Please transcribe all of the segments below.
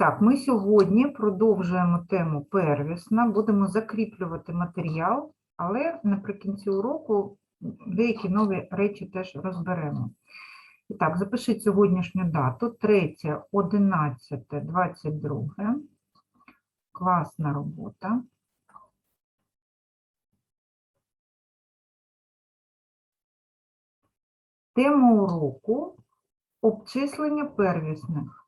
так, ми сьогодні продовжуємо тему первісна, будемо закріплювати матеріал, але наприкінці уроку деякі нові речі теж розберемо. І так, запишіть сьогоднішню дату, 3, 11, 22. Класна робота. Тема уроку обчислення первісних.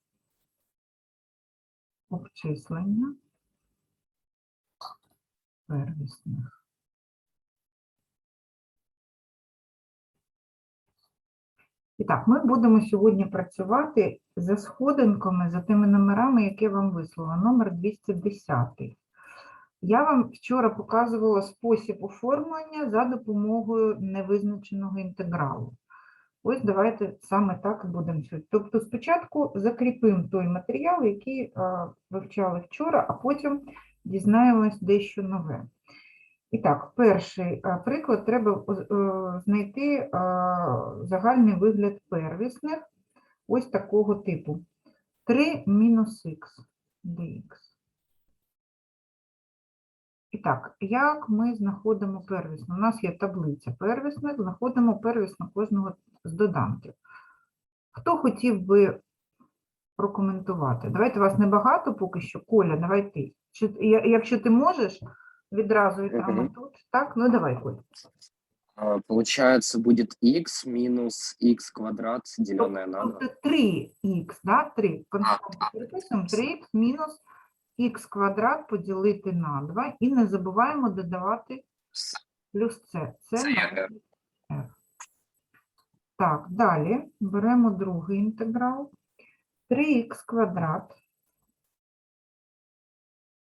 Обчислення первісних. І так, ми будемо сьогодні працювати за сходинками, за тими номерами, які вам вислала, номер 210. Я вам вчора показувала спосіб оформлення за допомогою невизначеного інтегралу. Ось давайте саме так будемо сьогодні. Тобто спочатку закріпимо той матеріал, який е, вивчали вчора, а потім дізнаємось дещо нове. І так, перший е, приклад треба е, знайти загальний вигляд первісних ось такого типу. 3 мінус х dx. І так, як ми знаходимо первісну? У нас є таблиця первісних, знаходимо первісну кожного з доданків. Хто хотів би прокоментувати? Давайте вас небагато поки що. Коля, давай ти. Чи, якщо ти можеш, відразу і там Мгм. і тут. Так, ну давай, Коля. Получается, будет x минус x квадрат, деленное на 2. Тобто 3х, да? 3. Константи переписуємо 3х мінус х квадрат поділити на 2 і не забуваємо додавати плюс це. Це f. Так, далі беремо другий інтеграл. 3х квадрат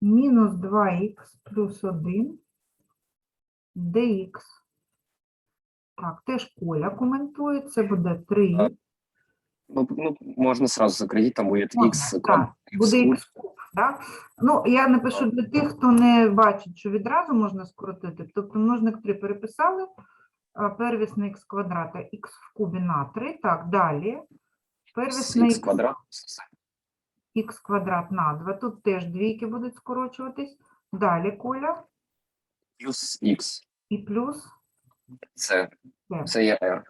мінус 2х плюс 1 dx. Так, теж Коля коментує, це буде 3. А, Ну, ну, можно сразу сократить, там Можна, x так, квадрат. буде х куб, да? Ну, я напишу для тих, хто не бачить, що відразу можна скоротити. Тобто множник 3 переписали, первісний х квадрата х в кубі на 3. Так, далі. Первісний x квадрат. х квадрат на 2. Тут теж двійки будуть скорочуватись. Далі Коля Плюс x. і плюс це. це є r.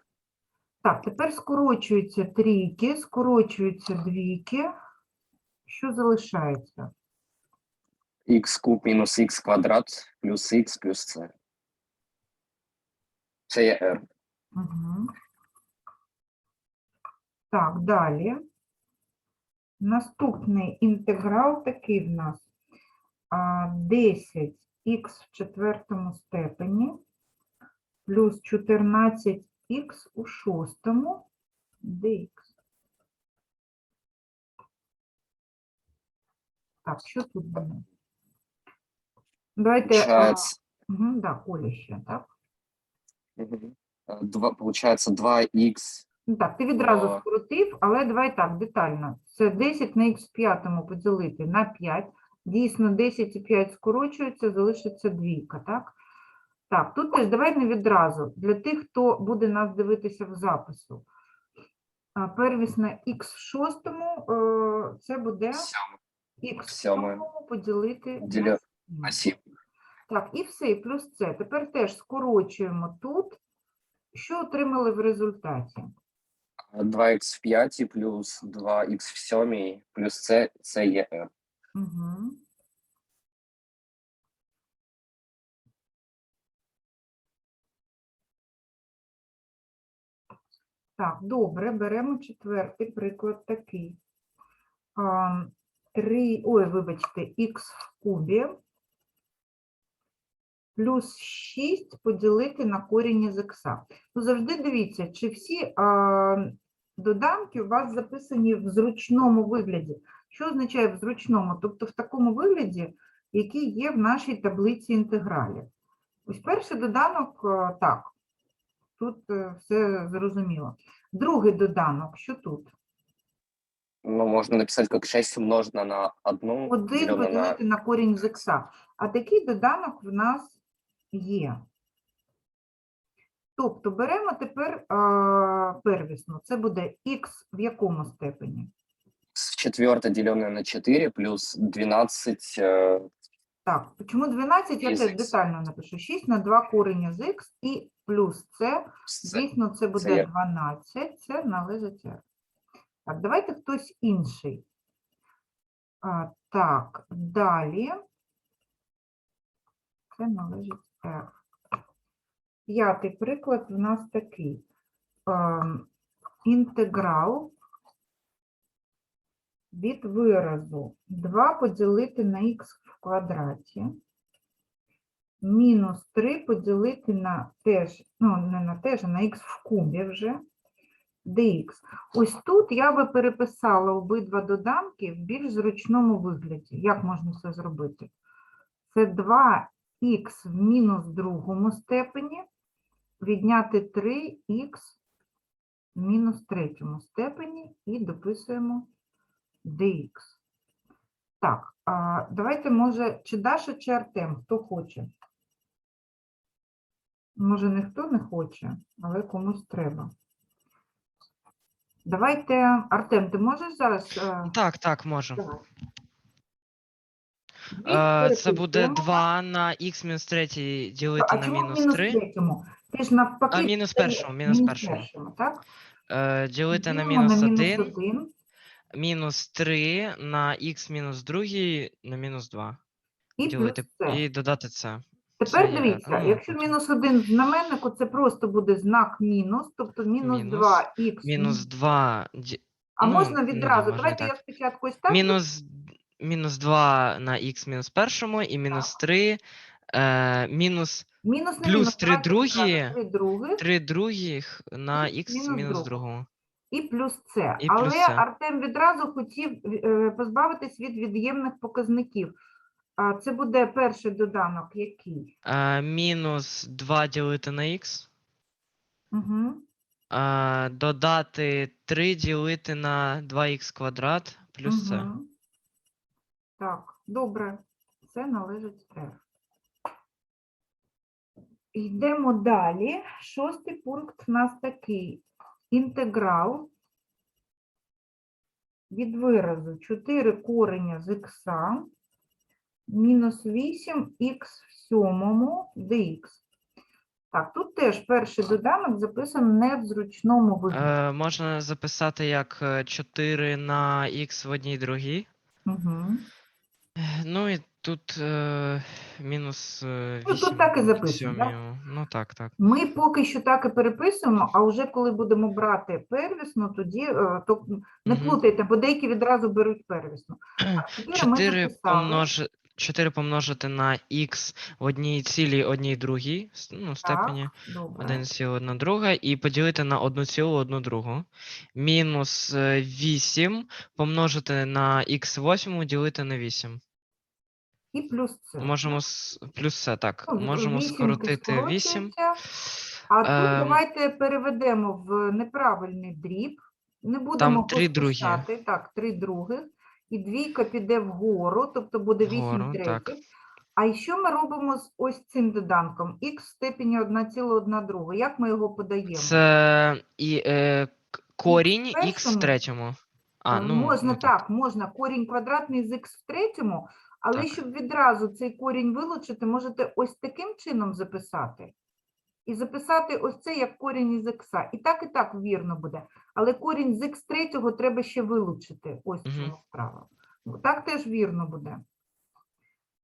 Так, тепер скорочуються трійки, скорочуються двійки. Що залишається? x куб мінус x квадрат плюс x плюс c. Це є r. Угу. Так, далі. Наступний інтеграл такий в нас. А, 10х в четвертому степені плюс 14х у шостому dx. Так, що тут буде? Давайте, а, Получается, угу, да, Коля ще, так? мгм. А, два, получается 2x Ну так, ти відразу О. скоротив, але давай так, детально. Це 10 на х в п'ятому поділити на 5. Дійсно, 10 і 5 скорочуються, залишиться двійка, так? Так, тут теж давай не відразу. Для тих, хто буде нас дивитися в запису. А, Первісна х в шостому, е, це буде сьоме х в сьомому поділити на Діля- на 7. Так, і все, і плюс це. Тепер теж скорочуємо тут. Що отримали в результаті? 2x в 5 плюс 2x в 7 плюс c, це є r. Угу. Так, добре, беремо четвертий приклад такий. А, 3, ой, вибачте, х в кубі плюс 6 поділити на корінь із х. Ну, завжди дивіться, чи всі а, доданки у вас записані в зручному вигляді. Що означає в зручному? Тобто в такому вигляді, який є в нашій таблиці інтегралів. Ось перший доданок, так, тут е, все зрозуміло. Другий доданок, що тут? Ну, можно написать как 6 умножено на 1 Один деленное на... поділити на корінь з х. А такий доданок в нас є. Тобто беремо тепер а, первісну. Це буде х в якому степені? в четвертое, деленное на 4, плюс 12, э, Так, чому 12? Я Із теж детально напишу. 6 на 2 корення з х і плюс це. с- Звісно, це буде є. 12, це належить R. Так, давайте хтось інший. А, так, далі. Це належить R. П'ятий приклад у нас такий. Ем, інтеграл від виразу 2 поділити на х в квадраті мінус 3 поділити на теж, ну не на теж, а на х в кубі вже, dx. Ось тут я би переписала обидва доданки в більш зручному вигляді. Як можна це зробити? Це 2х в мінус другому степені, відняти 3х в мінус третьому степені і дописуємо dx. Так, давайте, може, чи Даша, чи Артем, хто хоче? Може, ніхто не хоче, але комусь треба. Давайте, Артем, ти можеш зараз? е, Так, так, можу. Давай. Е, Це буде Переписуємо. 2 на х мінус 3 ділити А на чому мінус мінус 3. третьому? Ти ж навпаки. А, мінус це першому, мінус першому. так? Е, Ділити на Ділимо мінус мінус 1, один. мінус 3 на х мінус 2 на мінус 2. І Ділити це. і додати це. Тепер це дивіться, ну, якщо мінус один в знаменнику, це просто буде знак мінус, тобто мінус Мінус, 2х. Мінус 2. А ну, можна відразу. Давайте я спочатку ось так. Мінус, мінус 2 на х мінус першому і мінус 3. Е, мінус Мінус не плюс мінус, три другі, відразу. Три других 3 других на х мінус другого. і плюс це. Але плюс. Артем відразу хотів е, позбавитись від від'ємних показників. А це буде перший доданок, який? Е, мінус 2 ділити на х. Угу. Е, додати 3 ділити на 2х квадрат плюс це. Так, добре. Це належить R. Йдемо далі. Шостий пункт у нас такий. Інтеграл від виразу 4 кореня з х мінус 8х в сьомому dx. Так, тут теж перший доданок записаний не в зручному вигляді. Е, можна записати як е, 4 на х в одній другій. Угу. Е, Ну і тут е, мінус е, 8 Ну, тут так і записано, да? Ну так, так. Ми поки що так і переписуємо, а вже коли будемо брати первісну, тоді е, то не Мгм. плутайте, бо деякі відразу беруть первісну. Так, чотири ми 4, записали. помнож... 4 помножити на х в одній цілій одній другій ну, степені. Добре. 1 цілу одна друга і поділити на 1 цілу одну другу. Мінус 8 помножити на х восьму ділити на 8. І плюс це. Можемо с- плюс це так. Ну, Можемо вісімки скоротити 8. скорочуються. А тут Ем. давайте переведемо в неправильний дріб. Не будемо Там три другі. Так, три других. І двійка піде вгору, тобто буде 8 Вгору, третіх. так. А і що ми робимо з ось цим доданком? х в степені 1,1 друга. Як ми його подаємо? Це і е, к- корінь х першому? в третьому. А, Е, ну, можна ну, так, можна корінь квадратний з х в третьому, але Так. щоб відразу цей корінь вилучити, можете ось таким чином записати. І записати ось це як корінь із х. І так, і так вірно буде. Але корінь з х третього треба ще вилучити. Ось чому справа. Ну, Так теж вірно буде.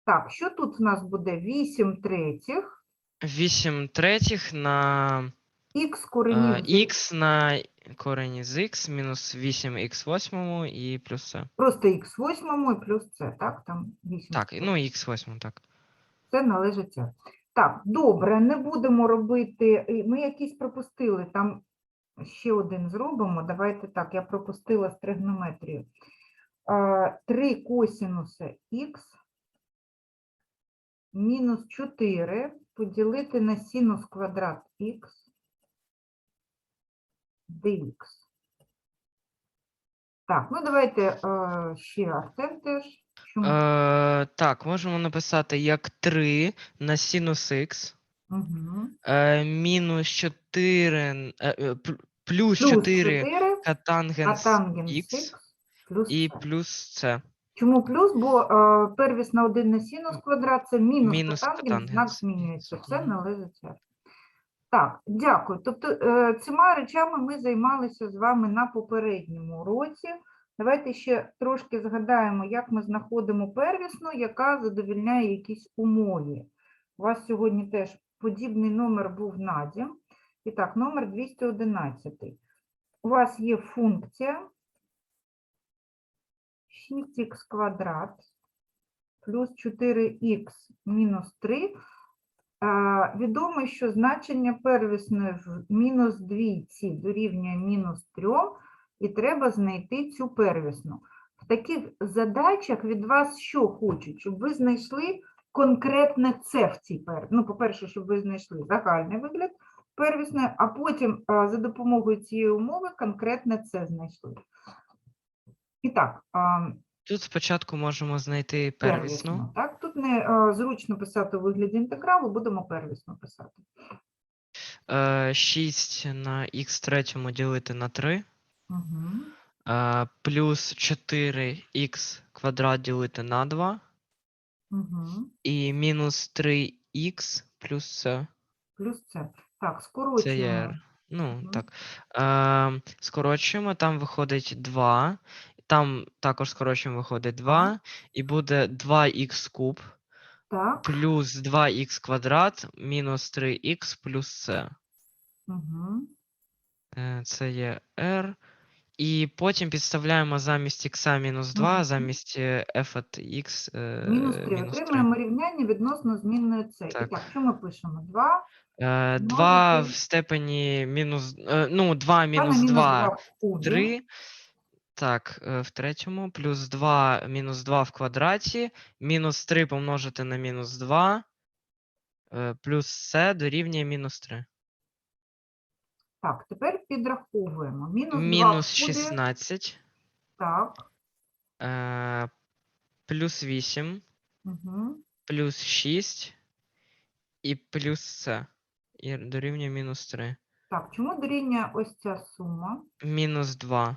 Так, що тут в нас буде? 8 третіх, 8 третіх на х коренів е, х на корені з х мінус 8х восьмому і плюс це. Просто х восьмому і плюс це, так? Там 8 Так, ну х восьмому, так. Це належить це. Так, добре, не будемо робити. Ми якісь пропустили. Там ще один зробимо. Давайте так, я пропустила з тригонометрію. 3 косінуси х мінус 4 поділити на синус квадрат х dx. Так, ну давайте е, ще Артем теж. Чому? Е, так, можемо написати як 3 на синус х Угу. е, мінус 4 е, е, пл- плюс Плюс 4 4 катангенс катангенс х х Плюс і це. плюс це. Чому плюс? Бо е, первісна 1 на синус квадрат, це мінус, Мінус котангенс, знак котангенс. змінюється. Це Мгм. належить. Так, дякую. Тобто е, цими речами ми займалися з вами на попередньому уроці. Давайте ще трошки згадаємо, як ми знаходимо первісну, яка задовільняє якісь умові. У вас сьогодні теж подібний номер був надім. І так, номер 211. У вас є функція 6х квадрат плюс 4х мінус 3. Відомо, що значення первісної в мінус двійці дорівнює мінус 3, і треба знайти цю первісну. В таких задачах від вас що хочуть? Щоб ви знайшли конкретне це в цій первісні. Ну, по-перше, щоб ви знайшли загальний вигляд первісної, а потім за допомогою цієї умови конкретне це знайшли. І так, Тут спочатку можемо знайти первісну. первісну. Так, тут не а, зручно писати у вигляді інтегралу, будемо первісну писати. Е, 6 на х третьому ділити на 3. Угу. е, Плюс 4х квадрат ділити на 2. Угу. І мінус 3х плюс це. Плюс це. Так, Це скорочуємо. є. r. Ну, Мгм. так. Е, скорочуємо, там виходить 2. Там також скорочуємо, виходить 2. І буде 2х куб Так. плюс 2х квадрат мінус 3х плюс це. Угу. Е, Це є r. І потім підставляємо замість х мінус 2, Мгм. замість е, f от x е, Мінус 3. мінус 3. Отримаємо рівняння відносно змінної це. І Так. так, що ми пишемо? 2 Е, 2 в степені мінус, е, ну, 2 мінус мінус 2 2 3. Так, е, в третьому, плюс 2 мінус 2 в квадраті, мінус 3 помножити на мінус 2, е, плюс це дорівнює мінус 3. Так, тепер підраховуємо. Мінус 2 Мінус в 16, Так. е, плюс 8, Угу. плюс 6 і плюс це. І дорівнює мінус 3. Так, чому дорівнює ось ця сума? Мінус 2.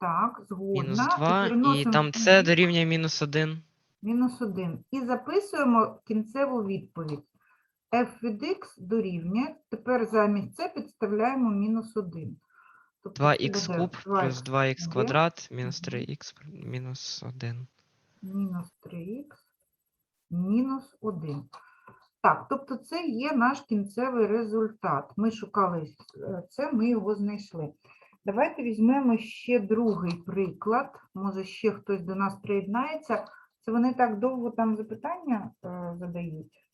Так, згодна. Мінус 2, і переносимо там сюди. це дорівнює мінус 1. Мінус 1. І записуємо кінцеву відповідь. F від x дорівнює. Тепер замість це підставляємо мінус 1. Тобто 2х куб плюс 2х квадрат мінус Мгм. 3х мінус 1. мінус 3х мінус 1. Так, тобто це є наш кінцевий результат. Ми шукали е, це, ми його знайшли. Давайте візьмемо ще другий приклад. Може, ще хтось до нас приєднається. Це вони так довго там запитання е, задають.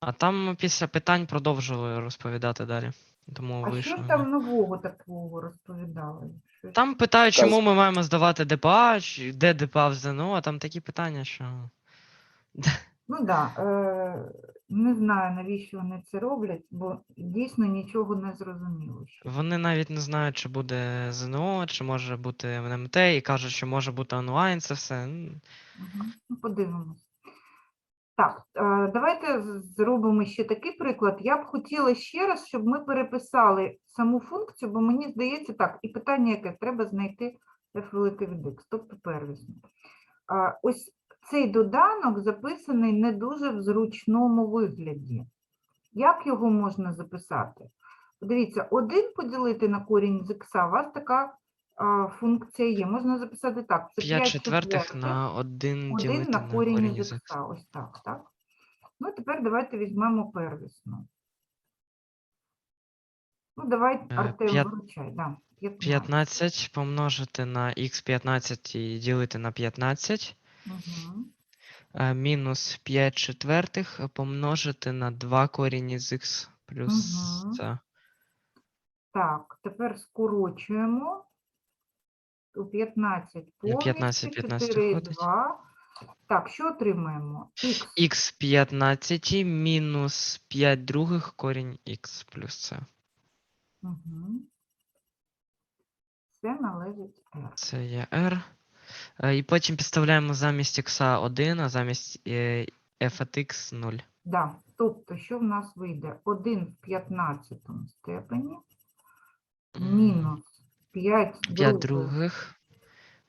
А там після питань продовжили розповідати далі. Тому А вийшло. що там нового такого розповідали? Там питають, чому ми маємо здавати ДПА, чи де ДПА в ЗНО, а там такі питання, що. Ну так, да, е, не знаю, навіщо вони це роблять, бо дійсно нічого не зрозуміло. ще. Вони навіть не знають, чи буде ЗНО, чи може бути НМТ, і кажуть, що може бути онлайн, це все. Мгм. Ну, подивимось. Так, е, давайте зробимо ще такий приклад. Я б хотіла ще раз, щоб ми переписали саму функцію, бо мені здається так, і питання яке треба знайти f велике від x, тобто первісну. А, Ось цей доданок записаний не дуже в зручному вигляді. Як його можна записати? Подивіться, 1 поділити на корінь з х, у вас така а, функція є. Можна записати так. Це 5 5 четвертих на 1 1 ділити на корінь із з х. х. Ось так, так? Ну, тепер давайте візьмемо первісну. Ну, давай, Е, Артем, п'ят- виручай. Да, 15. 15 помножити на х 15 і ділити на 15. Мгм. Е, Мінус 5 четвертих е, помножити на 2 корінь із х плюс Мгм. це. Так, тепер скорочуємо. У 15 повністю, 15, 15 4 виходить. 2. Так, що отримаємо? Х. х 15 мінус 5 других корінь х плюс це. Угу. Це належить R. Це є r. Е, І потім підставляємо замість х 1, а замість е, f от x 0. Да. Тобто, що в нас вийде? 1 в 15 степені М, мінус 5 5 других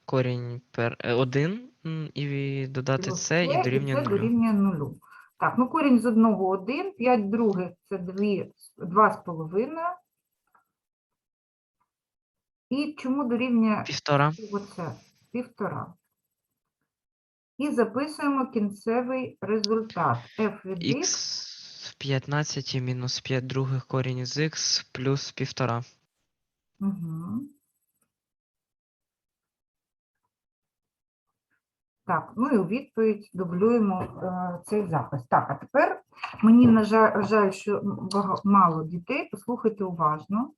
корінь пер... 1 і додати Плюс це і дорівнює це 0. дорівнює нулю. Так, ну корінь з одного 1, 5 других це 2, 2 з половиною. І чому дорівнює Півтора. оце? Півтора. І записуємо кінцевий результат. f від x в 15 мінус 5 других корінь з х плюс півтора. Угу. Так, ну і у відповідь дублюємо е, цей запис. Так, а тепер мені на жаль, жаль, що мало дітей. Послухайте уважно.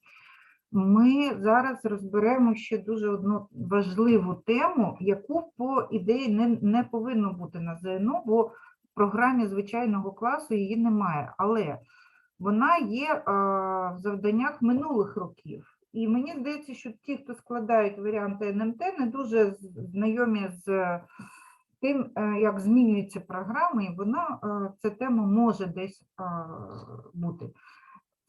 Ми зараз розберемо ще дуже одну важливу тему, яку по ідеї не, не повинно бути на ЗНО, бо в програмі звичайного класу її немає. Але вона є е, в завданнях минулих років. І мені здається, що ті, хто складають варіанти НМТ, не дуже знайомі з тим, е, як змінюються програми, і вона, е, ця тема може десь е, бути.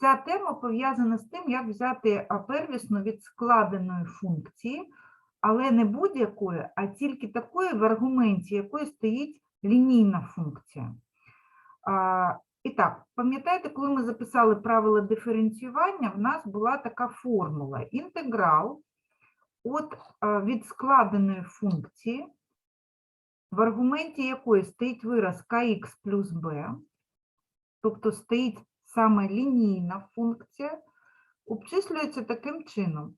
Ця тема пов'язана з тим, як взяти а, первісну від складеної функції, але не будь-якої, а тільки такої, в аргументі якої стоїть лінійна функція. І так, пам'ятаєте, коли ми записали правила диференціювання, в нас була така формула. Інтеграл от від складеної функції, в аргументі якої стоїть вираз kx плюс b, тобто стоїть саме лінійна функція, обчислюється таким чином.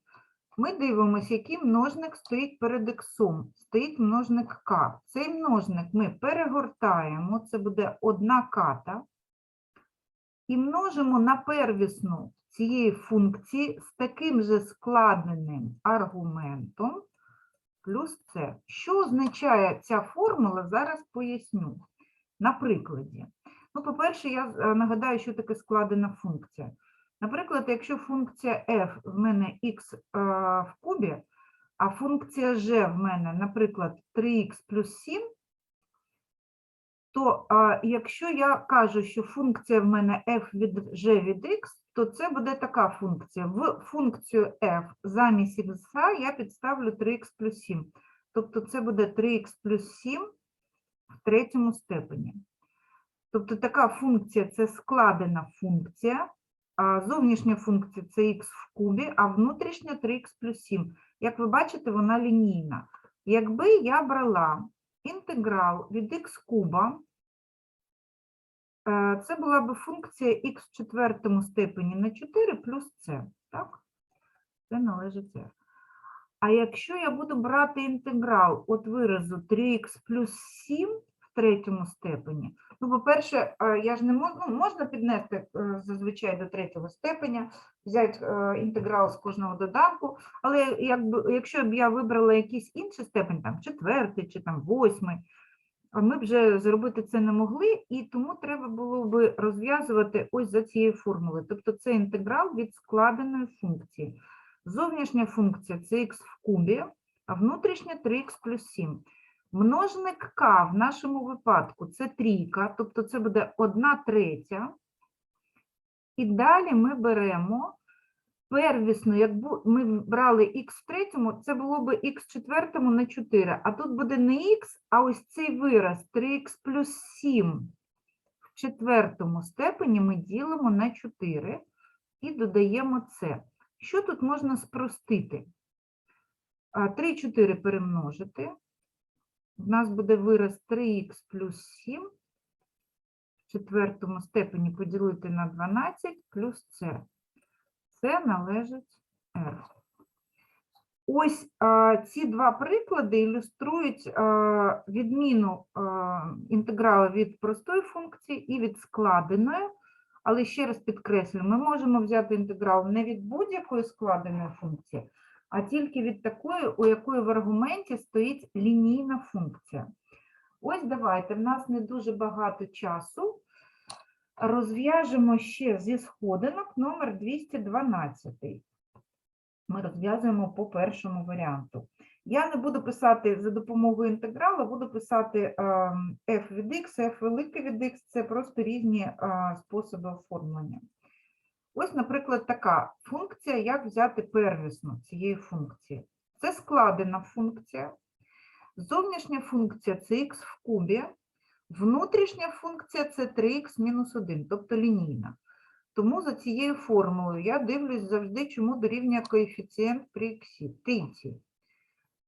Ми дивимося, який множник стоїть перед іксом. Стоїть множник k. Цей множник ми перегортаємо, це буде одна ката, і множимо на первісну цієї функції з таким же складеним аргументом плюс це. Що означає ця формула, зараз поясню. На прикладі. Ну, по-перше, я е, нагадаю, що таке складена функція. Наприклад, якщо функція f в мене x е, в кубі, а функція g в мене, наприклад, 3x плюс 7, то а, якщо я кажу, що функція в мене f від g від x, то це буде така функція. В функцію f замість x я підставлю 3x плюс 7. Тобто це буде 3x плюс 7 в третьому степені. Тобто така функція це складена функція, а зовнішня функція це х в кубі, а внутрішня 3х плюс 7. Як ви бачите, вона лінійна. Якби я брала інтеграл від х куба, це була б функція х в четвертому степені на 4 плюс c. Так? Це належить c. А якщо я буду брати інтеграл от виразу 3х плюс 7 в третьому степені, ну, по-перше, е, я ж не можу, ну, можна піднести е, зазвичай до третього степеня, взяти е, інтеграл з кожного доданку, але якби, якщо б я вибрала якийсь інший степень, там четвертий чи там восьмий, ми б вже зробити це не могли, і тому треба було би розв'язувати ось за цією формулою. Тобто це інтеграл від складеної функції. Зовнішня функція це х в кубі, а внутрішня 3х плюс 7. Множник k в нашому випадку це трійка, тобто це буде 1 третя. І далі ми беремо первісну, якби ми брали х в третьому, це було би х в четвертому на 4. А тут буде не х, а ось цей вираз 3х плюс 7 в четвертому степені ми ділимо на 4 і додаємо це. Що тут можна спростити? 3 4 перемножити. В нас буде вираз 3х плюс 7 в четвертому степені поділити на 12 плюс це. Це належить R. Ось а, ці два приклади ілюструють а, відміну а, інтегралу від простої функції і від складеної. Але ще раз підкреслю, ми можемо взяти інтеграл не від будь-якої складеної функції, а тільки від такої, у якої в аргументі стоїть лінійна функція. Ось давайте, в нас не дуже багато часу. Розв'яжемо ще зі сходинок номер 212. Ми розв'язуємо по першому варіанту. Я не буду писати за допомогою інтегралу, буду писати ем, f від x, f велике від x – це просто різні е, способи оформлення. Ось, наприклад, така функція, як взяти первісну цієї функції. Це складена функція. Зовнішня функція це х в кубі. Внутрішня функція це 3х мінус 1, тобто лінійна. Тому за цією формулою я дивлюсь завжди, чому дорівнює коефіцієнт при х. Трійці.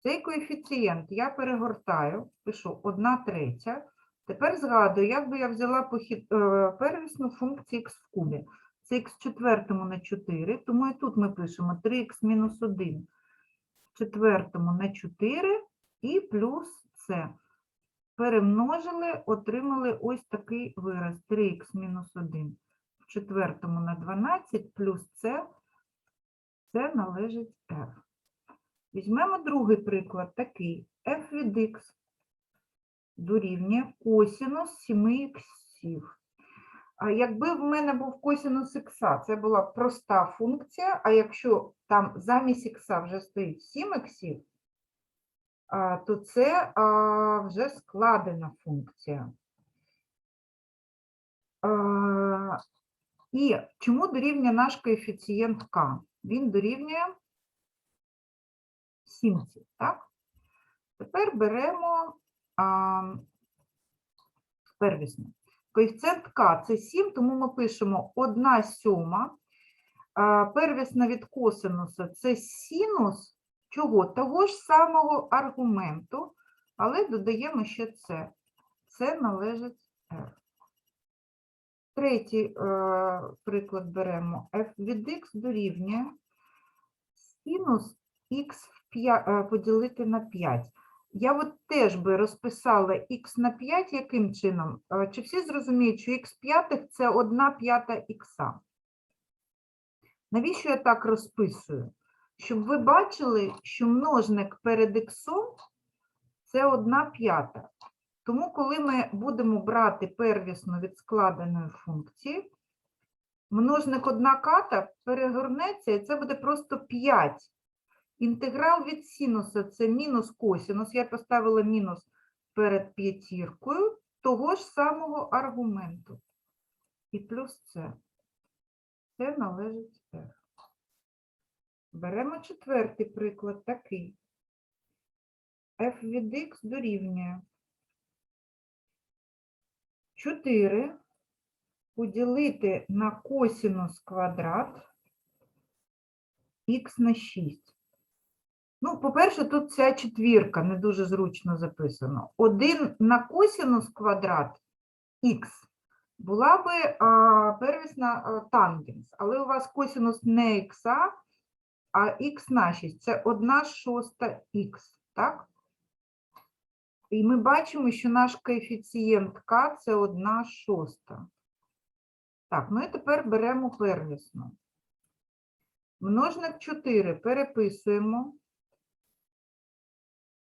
Цей коефіцієнт я перегортаю, пишу 1 третя. Тепер згадую, як би я взяла похід, е, первісну функцію х в кубі. Це х в четвертому на 4, тому і тут ми пишемо 3х мінус 1 в четвертому на 4 і плюс це. Перемножили, отримали ось такий вираз 3х мінус 1 в четвертому на 12 плюс це, це належить f. Візьмемо другий приклад, такий f від x дорівнює косінус 7 іксів. А якби в мене був косінус х, це була проста функція, а якщо там замість х вже стоїть 7 іксів, а, то це вже складена функція. І чому дорівнює наш коефіцієнт k? Він дорівнює 7, так? Тепер беремо а. Коефіцієнт k – це 7, тому ми пишемо 1 сьома. Первісна від косинуса – це синус чого? Того ж самого аргументу, але додаємо ще це. Це належить r. Третій е, приклад беремо. f від x дорівнює синус х е, поділити на 5. Я от теж би розписала х на 5 яким чином? Е, Чи всі зрозуміють, що х п'ятих – це 1 п'ята х? Навіщо я так розписую? Щоб ви бачили, що множник перед іксом – це 1 п'ята. Тому, коли ми будемо брати первісну від складеної функції, множник 1 ката перегорнеться, і це буде просто 5. Інтеграл від синуса – це мінус косинус. Я поставила мінус перед п'ятіркою того ж самого аргументу. І плюс це. Це належить. Беремо четвертий приклад, такий. f від x дорівнює 4 поділити на косинус квадрат х на 6. Ну, по-перше, тут ця четвірка не дуже зручно записано. 1 на косинус квадрат х була би а, первісна а, тангенс, але у вас косинус не х, а х на 6 це 1 шоста х, так? І ми бачимо, що наш коефіцієнт k – це 1 шоста. Так, і тепер беремо первісну. Множник 4 переписуємо.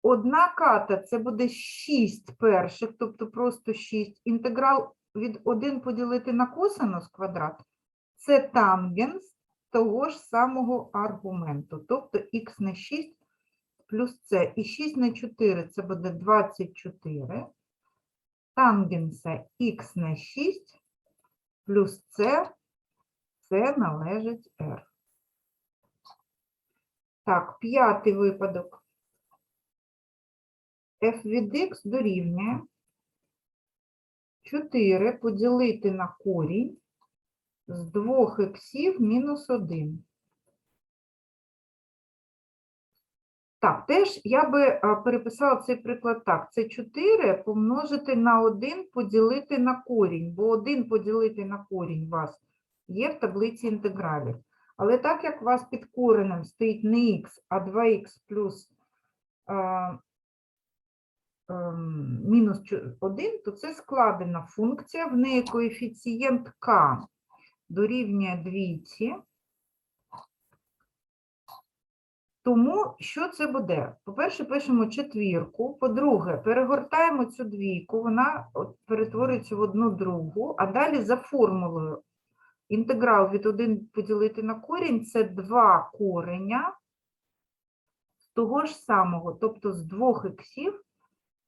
Одна ката – це буде 6 перших, тобто просто 6. Інтеграл від 1 поділити на косинус квадрат – це тангенс того ж самого аргументу, тобто х на 6 плюс це. І 6 на 4 – це буде 24. Тангенса х на 6 плюс це, це належить r. Так, п'ятий випадок. f від x дорівнює 4 поділити на корінь з 2 іксів мінус 1. Так, теж я би переписала цей приклад так. Це 4 помножити на 1 поділити на корінь, бо 1 поділити на корінь у вас є в таблиці інтегралів. Але так як у вас під коренем стоїть не х, а 2х плюс а, ем, мінус 1, то це складена функція, в неї коефіцієнт k дорівнює двійці. Тому що це буде? По-перше, пишемо четвірку. По-друге, перегортаємо цю двійку, вона перетворюється в одну другу, а далі за формулою інтеграл від 1 поділити на корінь це 2 кореня того ж самого, тобто з 2 іксів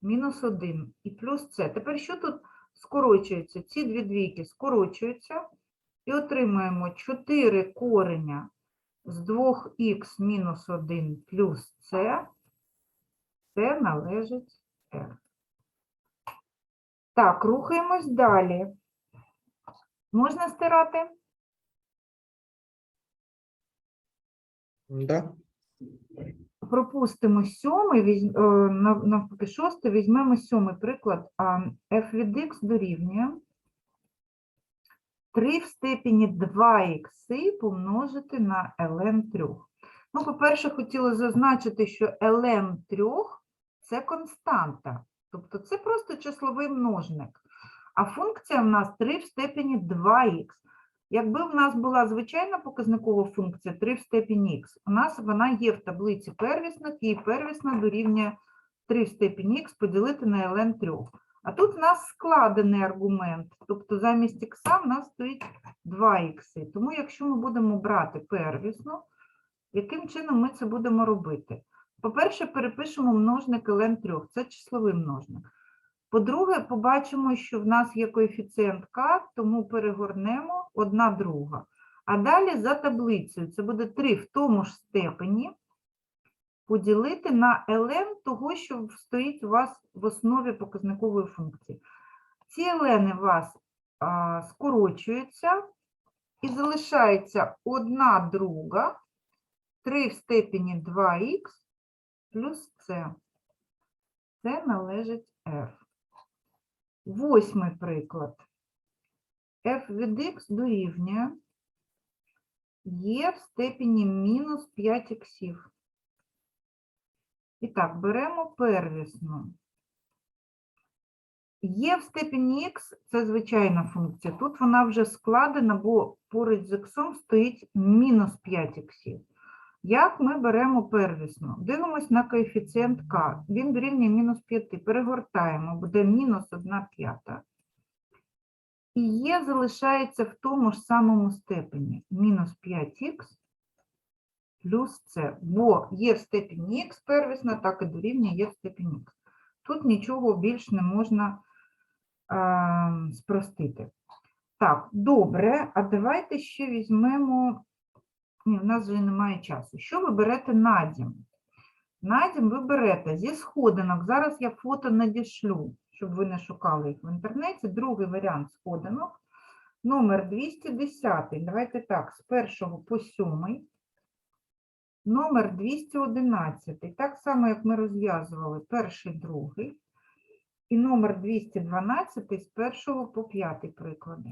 мінус 1 і плюс це. Тепер що тут скорочується? Ці дві двійки скорочуються і отримаємо 4 кореня з 2х мінус 1 плюс c, це належить r. Так, рухаємось далі. Можна стирати? Да. Пропустимо сьомий, візь- е, навпаки шостий, візьмемо сьомий приклад. А, f від x дорівнює 3 в степені 2х помножити на ln 3. Ну, по-перше, хотіла зазначити, що ln 3 – це константа, тобто це просто числовий множник. А функція в нас 3 в степені 2х. Якби в нас була звичайна показникова функція 3 в степені х, у нас вона є в таблиці первісних, і первісна дорівнює 3 в степені х поділити на ln 3. А тут в нас складений аргумент, тобто замість х в нас стоїть 2х. Тому якщо ми будемо брати первісну, яким чином ми це будемо робити? По-перше, перепишемо множник ln 3, це числовий множник. По-друге, побачимо, що в нас є коефіцієнт k, тому перегорнемо одна друга. А далі за таблицею це буде 3 в тому ж степені поділити на ln того, що стоїть у вас в основі показникової функції. Ці ln у вас а, скорочуються і залишається одна друга 3 в степені 2х плюс c. Це належить f. Восьмий приклад. f від x дорівнює є в степені мінус 5 іксів. І так, беремо первісну. Є в степені х – це звичайна функція. Тут вона вже складена, бо поруч з х стоїть мінус 5 іксів. Як ми беремо первісну? Дивимось на коефіцієнт k. Він дорівнює мінус 5. Перегортаємо, буде мінус 1 п'ята. І є залишається в тому ж самому степені. Мінус 5х плюс c. Бо є в степені х первісна, так і дорівнює є в степені х. Тут нічого більш не можна е, спростити. Так, добре, а давайте ще візьмемо. Ні, в нас вже немає часу. Що ви берете на дім? На дім ви берете зі сходинок. Зараз я фото надішлю, щоб ви не шукали їх в інтернеті. Другий варіант сходинок. Номер 210. Давайте так, з першого по сьомий. Номер 211. Так само, як ми розв'язували перший, другий. І номер 212 з першого по п'ятий приклади.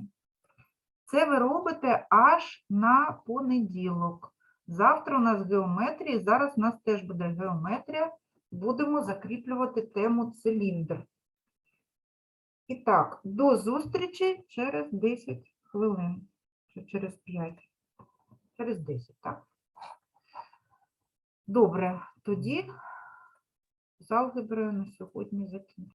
Це ви робите аж на понеділок. Завтра у нас геометрія, зараз у нас теж буде геометрія. Будемо закріплювати тему циліндр. І так, до зустрічі через 10 хвилин. Через 5? Через 10, так? Добре, тоді з алгеброю на сьогодні закінчимо.